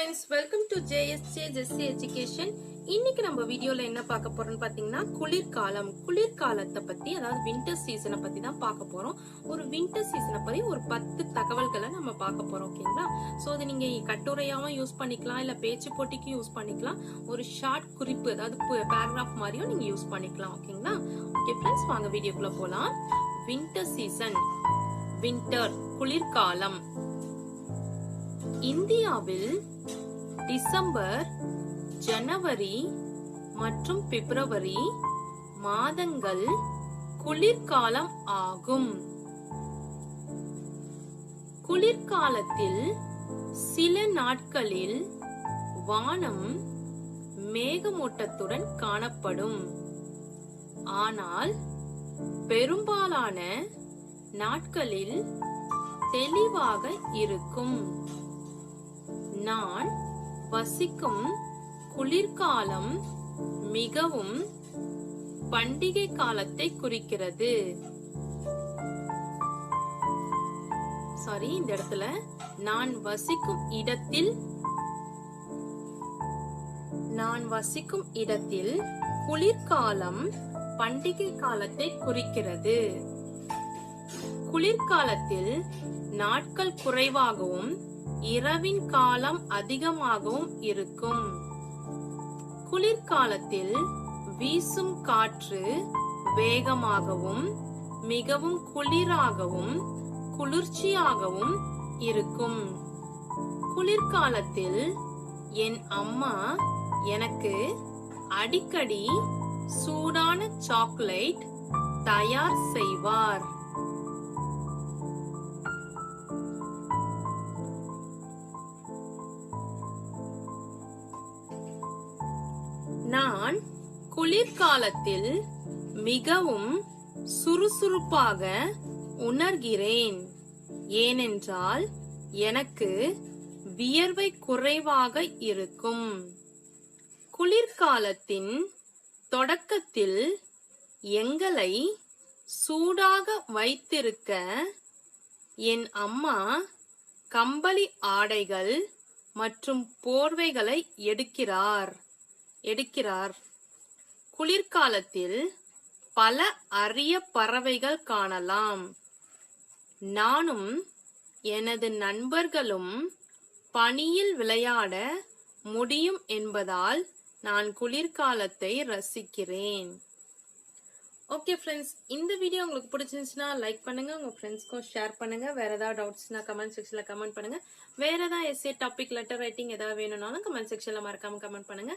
Friends welcome to JSJ Jessy education இன்னைக்கு நம்ம வீடியோல என்ன பார்க்க போறோம்னு பாத்தீங்கன்னா குளிர்காலம் குளிர்காலத்தை பத்தி அதாவது வின்டர் சீசனை பத்தி தான் பார்க்க போறோம். ஒரு வின்டர் சீசனை பத்தி ஒரு பத்து தகவல்களை நம்ம பார்க்க போறோம் ஓகேங்களா சோ அது நீங்க கட்டுரையாவும் யூஸ் பண்ணிக்கலாம் இல்ல பேச்சு போட்டிக்கும் யூஸ் பண்ணிக்கலாம். ஒரு ஷார்ட் குறிப்பு அதாவது பேராகிராஃப் மாதிரியும் நீங்க யூஸ் பண்ணிக்கலாம் ஓகேங்களா ஓகே ஃப்ரெண்ட்ஸ் வாங்க வீடியோக்குள்ள போலாம். வின்டர் சீசன் வின்டர் குளிர்காலம். இந்தியாவில் டிசம்பர் ஜனவரி மற்றும் பிப்ரவரி மாதங்கள் குளிர்காலம் ஆகும். குளிர்காலத்தில் சில நாட்களில் வானம் மேகமூட்டத்துடன் காணப்படும். ஆனால் பெரும்பாலான நாட்களில் தெளிவாக இருக்கும். நான் வசிக்கும் குளிர்காலம் மிகவும் பண்டிகை காலத்தை குறிக்கிறது. சாரி இந்த இடத்துல நான் வசிக்கும் இடத்தில் நான் வசிக்கும் இடத்தில் குளிர்காலம் பண்டிகை காலத்தை குறிக்கிறது. குளிர்காலத்தில் நாட்கள் குறைவாகவும் இரவின் காலம் அதிகமாகவும் இருக்கும். குளிர்காலத்தில் வீசும் காற்று வேகமாகவும் மிகவும் குளிராகவும் குளிர்ச்சியாகவும் இருக்கும். குளிர்காலத்தில் என் அம்மா எனக்கு அடிக்கடி சூடான சாக்லேட் தயார் செய்வார். நான் குளிர்காலத்தில் மிகவும் சுறுசுறுப்பாக உணர்கிறேன். ஏனென்றால் எனக்கு வியர்வை குறைவாக இருக்கும். குளிர்காலத்தின் தொடக்கத்தில் எங்களை சூடாக வைத்திருக்க என் அம்மா கம்பளி ஆடைகள் மற்றும் போர்வைகளை எடுக்கிறார். எடுக்கிறார். குளிர்காலத்தில் பல அரிய பறவைகள் காணலாம். நானும் எனது நண்பர்களும் பனியில் விளையாட முடியும் என்பதால் நான் குளிர்காலத்தை ரசிக்கிறேன். ஓகே ஃப்ரெண்ட்ஸ் இந்த வீடியோ உங்களுக்கு பிடிச்சிருந்துச்சுன்னா லைக் பண்ணுங்க. உங்க ஃப்ரெண்ட்ஸ்க்கும் ஷேர் பண்ணுங்க. வேற ஏதாவது டவுட்ஸ்னா கமெண்ட் செக்ஷன்ல கமெண்ட் பண்ணுங்க. வேற ஏதாவது எஸ்ஏ டாபிக் லெட்டர் ரைட்டிங் ஏதாவது வேணும்னாலும் கமெண்ட் செக்ஷன்ல மறக்காம கமெண்ட் பண்ணுங்க.